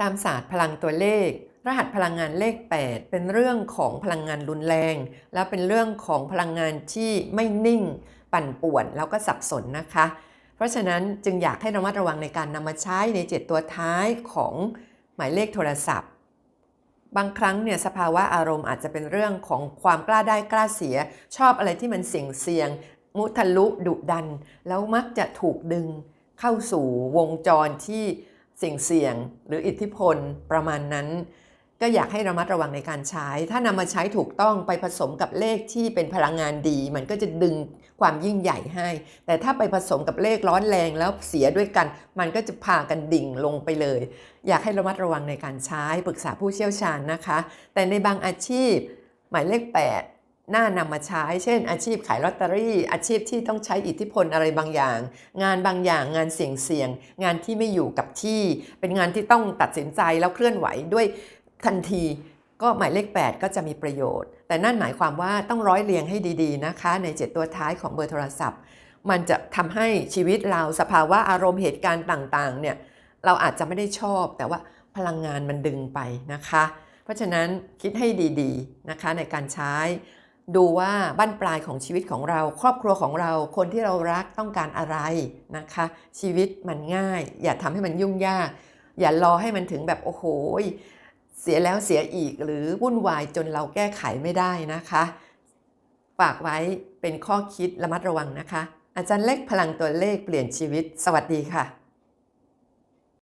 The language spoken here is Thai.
ตามศาสตร์พลังตัวเลข รหัสพลังงานเลข 8 เป็นเรื่องของพลังงานรุนแรง แล้วเป็นเรื่องของพลังงานที่ไม่นิ่ง ปั่นป่วนแล้วก็สับสนนะคะ เพราะฉะนั้นจึงอยากให้ระมัดระวังในการนำมาใช้ในเจ็ดตัวท้ายของหมายเลขโทรศัพท์บางครั้งเนี่ยสภาวะอารมณ์อาจจะเป็นเรื่องของความกล้าได้กล้าเสีย ชอบอะไรที่มันเสี่ยงเสี่ยง มุทะลุดุดัน แล้วมักจะถูกดึงเข้าสู่วงจรที่ สี่งเสี่ยงหรืออิทธิพลประมาณนั้น ก็อยากให้ระมัดระวังในการใช้ ถ้านำมาใช้ถูกต้องไปผสมกับเลขที่เป็นพลังงานดี มันก็จะดึงความยิ่งใหญ่ให้ แต่ถ้าไปผสมกับเลขร้อนแรงแล้วเสียด้วยกัน มันก็จะพากันดิ่งลงไปเลย อยากให้ระมัดระวังในการใช้ปรึกษาผู้เชี่ยวชาญนะคะ แต่ในบางอาชีพ หมายเลข 8 น่านำมาใช้ เช่น อาชีพขายลอตเตอรี่ อาชีพที่ต้องใช้อิทธิพลอะไรบางอย่าง งานบางอย่างงานเสี่ยงเสี่ยงๆงานที่ไม่อยู่กับที่ เป็นงานที่ต้องตัดสินใจแล้วเคลื่อนไหวด้วยทันทีก็หมายเลข 8 ก็จะมีประโยชน์ แต่นั่นหมายความว่าต้องร้อยเรียงให้ดีๆนะคะ ใน 7 ตัวท้ายของเบอร์โทรศัพท์ มันจะทำให้ชีวิตเราสภาวะอารมณ์เหตุการณ์ต่างๆเนี่ยเราอาจจะไม่ได้ชอบแต่ว่าพลังงานมันดึงไปนะคะ เพราะฉะนั้นคิดให้ดีๆนะคะในการใช้ ดูว่าบั้นปลายของชีวิตของเรา ครอบครัวของเราคนที่เรารักต้องการอะไรนะคะ ชีวิตมันง่าย อย่าทำให้มันยุ่งยาก อย่ารอให้มันถึงแบบโอ้โหเสียแล้วเสียอีกหรือวุ่นวายจนเราแก้ไขไม่ได้นะคะ ฝากไว้เป็นข้อคิดระมัดระวังนะคะ อาจารย์เล็กพลังตัวเลขเปลี่ยนชีวิต สวัสดีค่ะ